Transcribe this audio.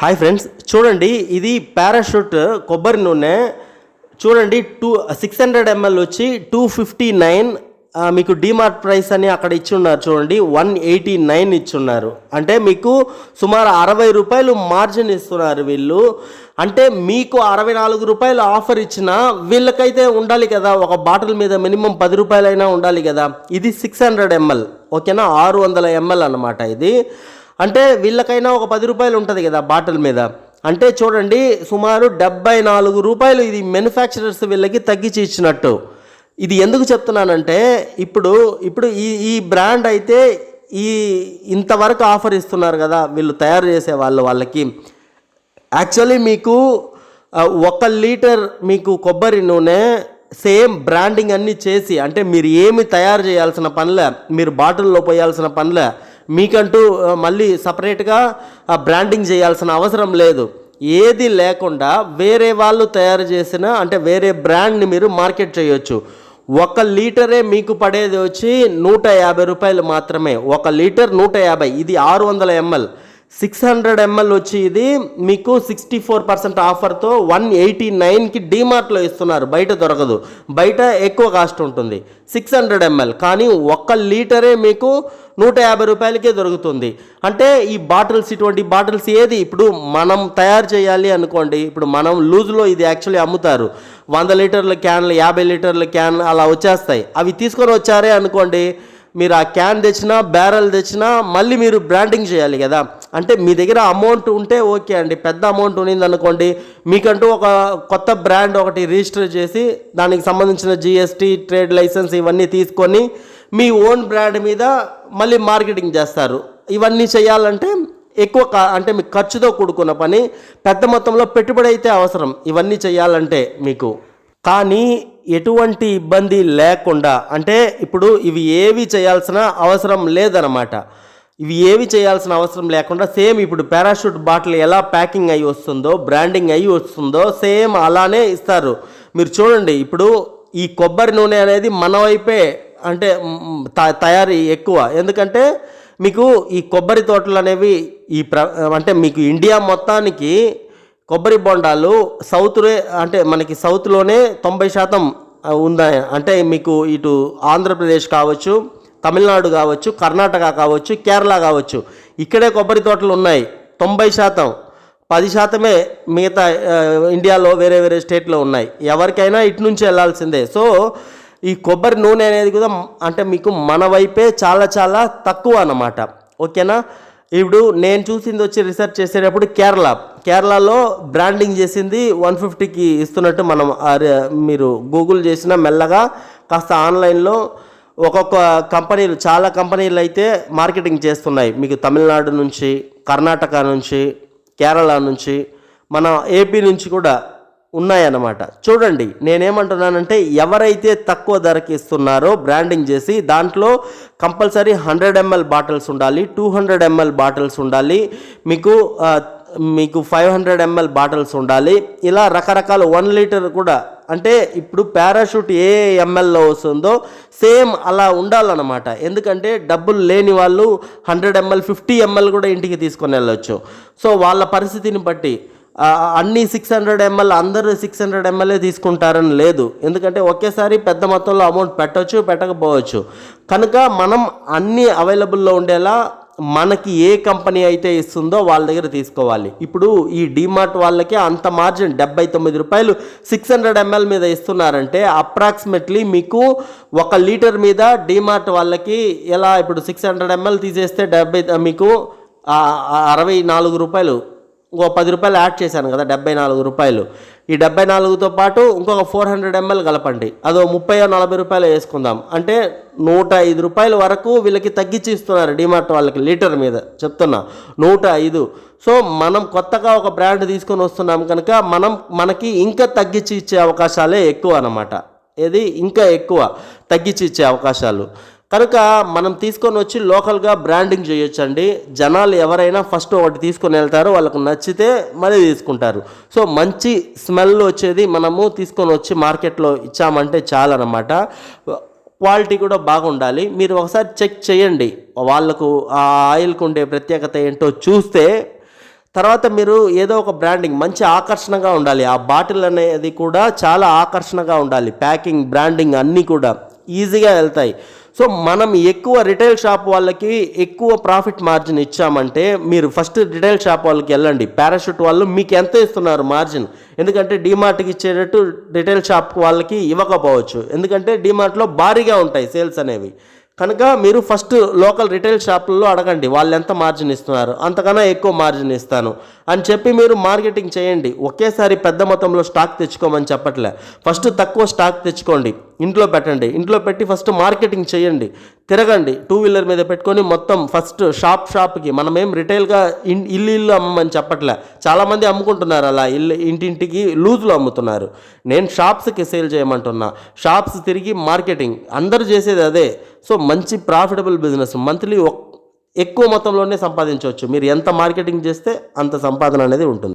Hi friends చూడండి ఇది parachute కొబ్బరి నూనె. చూడండి టూ సిక్స్ హండ్రెడ్ ఎంఎల్ వచ్చి టూ ఫిఫ్టీ నైన్ మీకు డిమార్ట్ ప్రైస్ అని అక్కడ ఇచ్చున్నారు చూడండి వన్ ఎయిటీ నైన్ ఇచ్చున్నారు. అంటే మీకు సుమారు అరవై రూపాయలు మార్జిన్ ఇస్తున్నారు వీళ్ళు. అంటే మీకు అరవై నాలుగు రూపాయలు ఆఫర్ ఇచ్చినా వీళ్ళకైతే ఉండాలి కదా ఒక బాటిల్ మీద మినిమం పది రూపాయలైనా ఉండాలి కదా. ఇది సిక్స్ హండ్రెడ్ ఎంఎల్ ఓకేనా? ఆరు వందల ఎంఎల్ అనమాట ఇది. అంటే వీళ్ళకైనా ఒక పది రూపాయలు ఉంటుంది కదా బాటిల్ మీద. అంటే చూడండి సుమారు డెబ్బై నాలుగు రూపాయలు ఇది మ్యానుఫ్యాక్చరర్స్ వీళ్ళకి తగ్గించి ఇచ్చినట్టు. ఇది ఎందుకు చెప్తున్నానంటే ఇప్పుడు ఇప్పుడు ఈ ఈ బ్రాండ్ అయితే ఈ ఇంతవరకు ఆఫర్ ఇస్తున్నారు కదా వీళ్ళు తయారు చేసే వాళ్ళు వాళ్ళకి. యాక్చువల్లీ మీకు ఒక లీటర్ మీకు కొబ్బరి నూనె సేమ్ బ్రాండింగ్ అన్నీ చేసి అంటే మీరు ఏమి తయారు చేయాల్సిన పనిలే మీరు బాటిల్లో పోయాల్సిన పనిలే మీకంటూ మళ్ళీ సపరేట్గా బ్రాండింగ్ చేయాల్సిన అవసరం లేదు. ఏది లేకుండా వేరే వాళ్ళు తయారు చేసిన అంటే వేరే బ్రాండ్ని మీరు మార్కెట్ చేయొచ్చు. ఒక లీటరే మీకు పడేది వచ్చి నూట యాభై రూపాయలు మాత్రమే. ఒక లీటర్ నూట యాభై ఇది ఆరు వందల ఎంఎల్. సిక్స్ హండ్రెడ్ ఎంఎల్ వచ్చి ఇది మీకు సిక్స్టీ ఫోర్ పర్సెంట్ ఆఫర్తో వన్ ఎయిటీ నైన్కి డీమార్ట్లో ఇస్తున్నారు. బయట దొరకదు. బయట ఎక్కువ కాస్ట్ ఉంటుంది. సిక్స్ హండ్రెడ్ ఎంఎల్ కానీ ఒక్క లీటరే మీకు నూట యాభై రూపాయలకే దొరుకుతుంది. అంటే ఈ బాటిల్స్ ఇటువంటి బాటిల్స్ ఏది? ఇప్పుడు మనం తయారు చేయాలి అనుకోండి. ఇప్పుడు మనం లూజ్లో ఇది యాక్చువల్లీ అమ్ముతారు. వంద లీటర్ల క్యాన్లు యాభై లీటర్ల క్యాన్ అలా వచ్చేస్తాయి. అవి తీసుకొని వచ్చారే అనుకోండి. మీరు ఆ క్యాన్ తెచ్చినా బ్యారెల్ తెచ్చినా మళ్ళీ మీరు బ్రాండింగ్ చేయాలి కదా. అంటే మీ దగ్గర అమౌంట్ ఉంటే ఓకే అండి. పెద్ద అమౌంట్ ఉన్నింది అనుకోండి మీకంటూ ఒక కొత్త బ్రాండ్ ఒకటి రిజిస్టర్ చేసి దానికి సంబంధించిన జిఎస్టీ ట్రేడ్ లైసెన్స్ ఇవన్నీ తీసుకొని మీ ఓన్ బ్రాండ్ మీద మళ్ళీ మార్కెటింగ్ చేస్తారు. ఇవన్నీ చేయాలంటే ఎక్కువ కా- అంటే మీకు ఖర్చుతో కూడుకున్న పని పెద్ద మొత్తంలో పెట్టుబడి అయితే అవసరం. ఇవన్నీ చేయాలంటే మీకు. కానీ ఎటువంటి ఇబ్బంది లేకుండా అంటే ఇప్పుడు ఇవి ఏవి చేయాల్సిన అవసరం లేదనమాట ఇవి ఏవి చేయాల్సిన అవసరం లేకుండా సేమ్ ఇప్పుడు పారాషూట్ బాటిల్ ఎలా ప్యాకింగ్ అయ్యి వస్తుందో బ్రాండింగ్ అయ్యి వస్తుందో సేమ్ అలానే ఇస్తారు. మీరు చూడండి ఇప్పుడు ఈ కొబ్బరి నూనె అనేది మన వైపే అంటే త- తయారీ ఎక్కువ. ఎందుకంటే మీకు ఈ కొబ్బరి తోటలు అనేవి ఈ ప్ర అంటే మీకు ఇండియా మొత్తానికి కొబ్బరి బొండాలు సౌత్ అంటే మనకి సౌత్లోనే తొంభై శాతం ఆ, ఉందా అంటే మీకు ఇటు ఆంధ్రప్రదేశ్ కావచ్చు తమిళనాడు కావచ్చు కర్ణాటక కావచ్చు కేరళ కావచ్చు ఇక్కడే కొబ్బరి తోటలు ఉన్నాయి. తొంభై శాతం. పది శాతమే మిగతా ఇండియాలో వేరే వేరే స్టేట్లో ఉన్నాయి. ఎవరికైనా ఇటు నుంచి వెళ్ళాల్సిందే. సో ఈ కొబ్బరి నూనె అనేది కూడా అంటే మీకు మన వైపే చాలా చాలా తక్కువ అన్నమాట. ఓకేనా? ఇప్పుడు నేను చూసింది వచ్చి రీసెర్చ్ చేసేటప్పుడు కేరళ. కేరళలో బ్రాండింగ్ చేసింది వన్ ఫిఫ్టీకి ఇస్తున్నట్టు మనం మీరు గూగుల్ చేసిన మెల్లగా కాస్త ఆన్లైన్లో ఒక్కొక్క కంపెనీలు చాలా కంపెనీలు అయితే మార్కెటింగ్ చేస్తున్నాయి. మీకు తమిళనాడు నుంచి కర్ణాటక నుంచి కేరళ నుంచి మన ఏపీ నుంచి కూడా ఉన్నాయన్నమాట. చూడండి నేనేమంటున్నానంటే ఎవరైతే తక్కువ ధరకి ఇస్తున్నారో బ్రాండింగ్ చేసి దాంట్లో కంపల్సరీ హండ్రెడ్ ఎంఎల్ బాటిల్స్ ఉండాలి టూ హండ్రెడ్ ఎంఎల్ బాటిల్స్ ఉండాలి. మీకు మీకు ఫైవ్ హండ్రెడ్ ఎంఎల్ బాటిల్స్ ఉండాలి. ఇలా రకరకాల వన్ లీటర్ కూడా అంటే ఇప్పుడు పారాషూట్ ఏ ఎంఎల్లో వస్తుందో సేమ్ అలా ఉండాలన్నమాట. ఎందుకంటే డబ్బులు లేని వాళ్ళు హండ్రెడ్ ఎంఎల్ ఫిఫ్టీ ఎంఎల్ కూడా ఇంటికి తీసుకొని వెళ్ళొచ్చు. సో వాళ్ళ పరిస్థితిని బట్టి అన్ని సిక్స్ హండ్రెడ్ ఎంఎల్ అందరూ సిక్స్ హండ్రెడ్ ఎంఎల్ఏ తీసుకుంటారని లేదు. ఎందుకంటే ఒకేసారి పెద్ద మొత్తంలో అమౌంట్ పెట్టవచ్చు పెట్టకపోవచ్చు. కనుక మనం అన్ని అవైలబుల్లో ఉండేలా మనకి ఏ కంపెనీ అయితే ఇస్తుందో వాళ్ళ దగ్గర తీసుకోవాలి. ఇప్పుడు ఈ డిమార్ట్ వాళ్ళకి అంత మార్జిన్ డెబ్బై తొమ్మిది రూపాయలు సిక్స్ హండ్రెడ్ ఎంఎల్ మీద ఇస్తున్నారంటే అప్రాక్సిమేట్లీ మీకు ఒక లీటర్ మీద డిమార్ట్ వాళ్ళకి ఎలా ఇప్పుడు సిక్స్ హండ్రెడ్ ఎంఎల్ తీసేస్తే డెబ్బై మీకు అరవై నాలుగు రూపాయలు ఇంకో పది రూపాయలు యాడ్ చేశాను కదా డెబ్బై నాలుగు రూపాయలు. ఈ డెబ్బై నాలుగుతో పాటు ఇంకొక ఫోర్ హండ్రెడ్ ఎంఎల్ కలపండి. అదో ముప్పై నలభై రూపాయలు వేసుకుందాం. అంటే నూట ఐదు రూపాయల వరకు వీళ్ళకి తగ్గించి ఇస్తున్నారు డిమార్ట్ వాళ్ళకి లీటర్ మీద. చెప్తున్నా నూట ఐదు. సో మనం కొత్తగా ఒక బ్రాండ్ తీసుకొని వస్తున్నాం కనుక మనం మనకి ఇంకా తగ్గించి ఇచ్చే అవకాశాలే ఎక్కువ అన్నమాట. ఇది ఇంకా ఎక్కువ తగ్గించి ఇచ్చే అవకాశాలు. కనుక మనం తీసుకొని వచ్చి లోకల్గా బ్రాండింగ్ చేయొచ్చండి. జనాలు ఎవరైనా ఫస్ట్ ఒకటి తీసుకొని వెళ్తారో వాళ్ళకు నచ్చితే మళ్ళీ తీసుకుంటారు. సో మంచి స్మెల్ వచ్చేది మనము తీసుకొని వచ్చి మార్కెట్లో ఇచ్చామంటే చాలన్నమాట క్వాలిటీ కూడా బాగుండాలి. మీరు ఒకసారి చెక్ చేయండి. వాళ్ళకు ఆ ఆయిల్కు ఉండే ప్రత్యేకత ఏంటో చూస్తే తర్వాత మీరు ఏదో ఒక బ్రాండింగ్ మంచి ఆకర్షణగా ఉండాలి. ఆ బాటిల్ అనేది కూడా చాలా ఆకర్షణగా ఉండాలి. ప్యాకింగ్ బ్రాండింగ్ అన్నీ కూడా ఈజీగా వెళ్తాయి. సో మనం ఎక్కువ రిటైల్ షాప్ వాళ్ళకి ఎక్కువ ప్రాఫిట్ మార్జిన్ ఇచ్చామంటే మీరు ఫస్ట్ రిటైల్ షాప్ వాళ్ళకి వెళ్ళండి. పారాషూట్ వాళ్ళు మీకు ఎంత ఇస్తున్నారు మార్జిన్ ఎందుకంటే డీమార్ట్కి ఇచ్చేటట్టు రిటైల్ షాప్ వాళ్ళకి ఇవ్వకపోవచ్చు. ఎందుకంటే డీమార్ట్లో భారీగా ఉంటాయి సేల్స్ అనేవి. కనుక మీరు ఫస్ట్ లోకల్ రిటైల్ షాపుల్లో అడగండి వాళ్ళు ఎంత మార్జిన్ ఇస్తున్నారు అంతకన్నా ఎక్కువ మార్జిన్ ఇస్తాను అని చెప్పి మీరు మార్కెటింగ్ చేయండి. ఒకేసారి పెద్ద మొత్తంలో స్టాక్ తెచ్చుకోమని చెప్పట్లే. ఫస్ట్ తక్కువ స్టాక్ తెచ్చుకోండి ఇంట్లో పెట్టండి. ఇంట్లో పెట్టి ఫస్ట్ మార్కెటింగ్ చేయండి తిరగండి. టూ వీలర్ మీద పెట్టుకొని మొత్తం ఫస్ట్ షాప్ షాప్కి మనమేం రిటైల్గా ఇన్ ఇల్లు ఇల్లు అమ్మమని చెప్పట్లే. చాలామంది అమ్ముకుంటున్నారు అలా ఇల్లు ఇంటింటికి లూజ్లో అమ్ముతున్నారు. నేను షాప్స్కి సేల్ చేయమంటున్నా. షాప్స్ తిరిగి మార్కెటింగ్ అందరూ చేసేది అదే. సో మంచి ప్రాఫిటబుల్ బిజినెస్ మంత్లీ ఎక్కువ మొత్తంలోనే సంపాదించవచ్చు. మీరు ఎంత మార్కెటింగ్ చేస్తే అంత సంపాదన అనేది ఉంటుంది.